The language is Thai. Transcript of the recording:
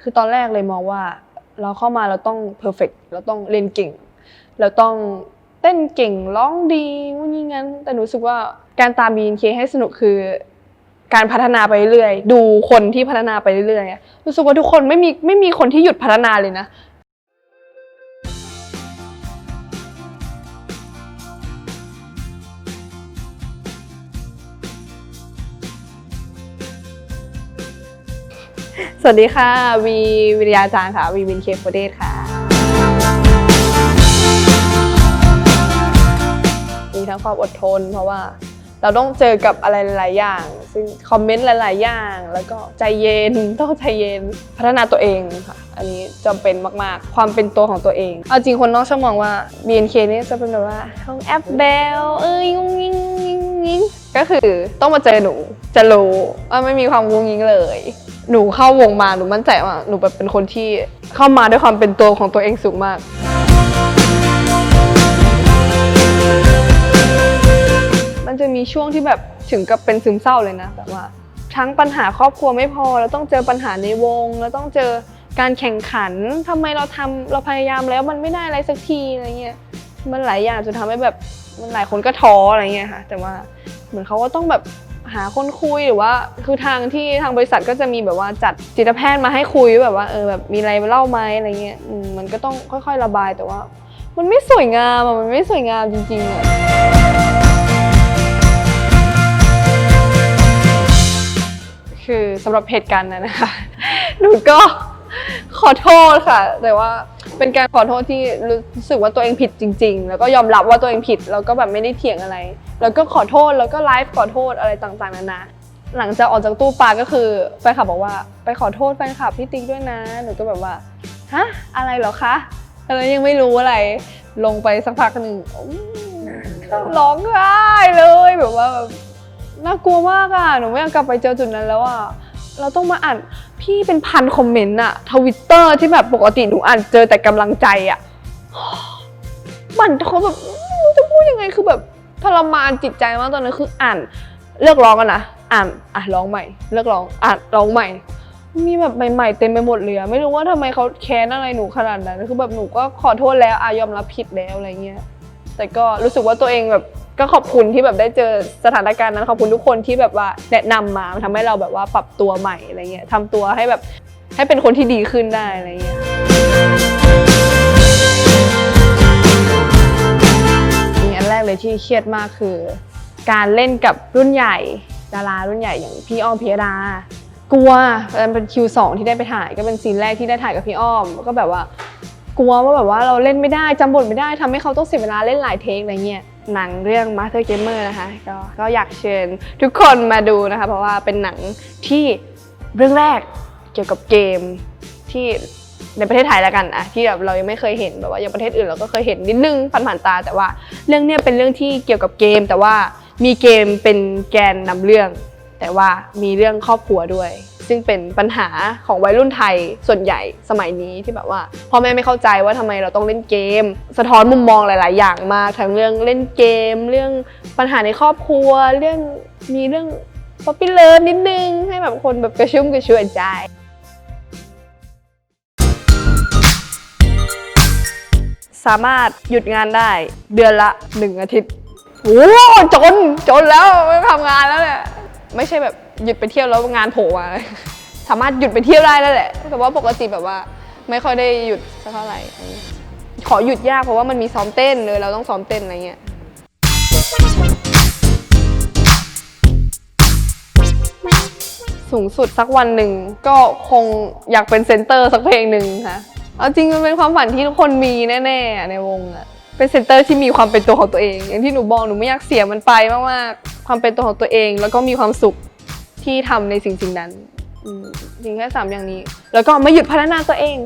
คือตอนแรกเลยมองว่าเราเข้ามาเราต้องเพอร์เฟกเราต้องเล่นเก่ง เราต้องเต้นเก่งร้องดีว่านี้งั้น แต่หนูรู้สึกว่าการตาม BNK ให้สนุกคือ การพัฒนาไปเรื่อยดูคนที่พัฒนาไปเรื่อยรู้สึกว่าทุกคนไม่มีไม่มีคนที่หยุดพัฒนาเลยนะ สวัสดีค่ะ วีวิริยาจารย์ค่ะ วีวินเคโฟเดสค่ะ มีทั้งความอดทน เพราะว่าเราต้องเจอกับอะไรหลายอย่าง ซึ่งคอมเมนต์หลาย ๆ อย่าง แล้วก็ใจเย็น ต้องใจเย็น พัฒนาตัวเองค่ะ อันนี้จำเป็นมาก ๆ ความเป็นตัวของตัวเอง เอาจริงคนนอกชอบมองว่า BNK นี่จะเป็นแบบว่าห้องแอปเบล เอ้ยงุ้งงิงงิงก็คือต้องมาเจอหนู จะรู้ว่าไม่มีความงุ้งงิงเลย หนูเข้าวงมาหนูมั่นใจว่าหนูแบบเป็นคนที่เข้ามาด้วยความเป็นตัวของตัวเองสูงมาก มันจะมีช่วงที่แบบถึงกับเป็นซึมเศร้าเลยนะแบบว่าทั้งปัญหาครอบครัวไม่พอเราต้องเจอปัญหาในวงเราต้องเจอการแข่งขันทำไมเราทำเราพยายามแล้วมันไม่ได้อะไรสักทีอะไรเงี้ยมันหลายอย่างจนทำให้แบบมันหลายคนก็ท้ออะไรเงี้ยค่ะ แต่ว่าเหมือนเขาก็ต้องแบบ หาคนคุยหรือว่า คือทางที่ทางบริษัทก็จะมีแบบว่าจัดจิตแพทย์มาให้คุยแบบว่าเออแบบมีอะไรเล่าไหมอะไรเงี้ยอืมมันก็ต้องค่อย ๆ ระบายแต่ว่า มันไม่สวยงามอะมันไม่สวยงามจริงๆอะคือสำหรับเหตุการณ์นั้นนะคะหนูก็ ขอโทษค่ะ แต่ว่าเป็นการขอโทษที่รู้สึกว่าตัวเองผิดจริง ๆ แล้วก็ยอมรับว่าตัวเองผิด แล้วก็แบบไม่ได้เถียงอะไร แล้วก็ขอโทษแล้วก็ไลฟ์ขอโทษอะไรต่างๆนานาหลังจากออกจากตู้ปลาก็คือแฟนคลับบอกว่าไปขอโทษแฟนคลับพี่ติ๊กด้วยนะหนูก็แบบว่าฮะอะไรเหรอคะอะไรยังไม่รู้อะไร ลงไปสักพักหนึ่งอืมร้องไห้เลยแบบว่าแบบน่ากลัวมากอะหนูไม่อยากกลับไปเจอจุดนั้นแล้วอะเราต้องมาอ่าน พี่เป็นพันคอมเมนต์อะทวิตเตอร์ที่แบบปกติหนูอ่านเจอแต่กำลังใจอะมันเขาแบบจะพูดยังไงคือแบบทรมานจิตใจมากตอนนั้นคืออ่านเลิกร้องกันนะอ่านอะร้องใหม่ เลิกร้องอ่านร้องใหม่ มีแบบใหม่ๆเต็มไปหมดเลยอะไม่รู้ว่าทำไมเขาแค้นอะไรหนูขนาดนั้นคือแบบหนูก็ขอโทษแล้วอายอมรับผิดแล้วอะไรเงี้ยแต่ก็รู้สึกว่าตัวเองแบบ ก็ขอบคุณที่แบบได้เจอสถานการณ์นั้นขอบคุณทุกคนที่แบบว่าแนะนำมามันทำให้เราแบบว่าปรับตัวใหม่อะไรเงี้ยทำตัวให้แบบให้เป็นคนที่ดีขึ้นได้อะไรเงี้ยมีอันแรกเลยที่เครียดมากคือ การเล่นกับรุ่นใหญ่ดารารุ่นใหญ่อย่างพี่อ้อมพิยดากลัวมันเป็นคิวสองที่ได้ไปถ่ายก็เป็นซีนแรกที่ได้ถ่ายกับพี่อ้อมก็แบบว่ากลัวว่าแบบว่าเราเล่นไม่ได้จำบทไม่ได้ทำให้เขาต้องเสียเวลาเล่นหลายเทคอะไรเงี้ย หนังเรื่อง Master Gamer นะคะก็ก็อยากเชิญทุกคนมาดูนะคะ เพราะว่าเป็นหนังที่เรื่องแรกเกี่ยวกับเกมที่ในประเทศไทยแล้วกันอะที่แบบเรายังไม่เคยเห็นแบบว่าอย่างประเทศอื่นเราก็เคยเห็นนิดนึงผ่านๆตา แต่ว่าเรื่องเนี้ยเป็นเรื่องที่เกี่ยวกับเกม แต่ว่ามีเกมเป็นแกนนำเรื่อง แต่ว่ามีเรื่องครอบครัวด้วย ซึ่งเป็นปัญหาของวัยรุ่นไทยส่วนใหญ่สมัยนี้ที่แบบว่าพ่อแม่ไม่เข้าใจว่าทำไมเราต้องเล่นเกม สะท้อนมุมมองหลาย ๆ อย่างมากทั้งเรื่องเล่นเกม เรื่องปัญหาในครอบครัว เรื่องมีเรื่องป๊อปปี้เลิฟนิดนึง ให้แบบคนแบบกระชุ่มกระชวยใจสามารถหยุดงานได้เดือนละหนึ่งอาทิตย์ โอ้จน จนแล้วไม่ทำงานแล้วเนี่ย ไม่ใช่แบบหยุดไปเที่ยวแล้วงานโผล่มา สามารถหยุดไปเที่ยวได้แล้วแหละแต่ว่าปกติแบบว่า ไม่ค่อยได้หยุดสักเท่าไหร่ ขอหยุดยากเพราะว่ามันมีซ้อมเต้นเลยเราต้องซ้อมเต้นอะไรเงี้ยสูงสุดสักวันหนึ่งก็คงอยากเป็นเซนเตอร์สักเพลงหนึ่งค่ะเอาจริงมันเป็นความฝันที่ทุกคนมีแน่ๆในวงอะเป็นเซนเตอร์ที่มีความเป็นตัวของตัวเอง อย่างที่หนูบอกหนูไม่อยากเสียมันไปมากๆ ความเป็นตัวของตัวเอง แล้วก็มีความสุขที่ทำในสิ่งสิ่งนั้นจริงแค่สามอย่างนี้ แล้วก็ไม่หยุดพัฒนาตัวเอง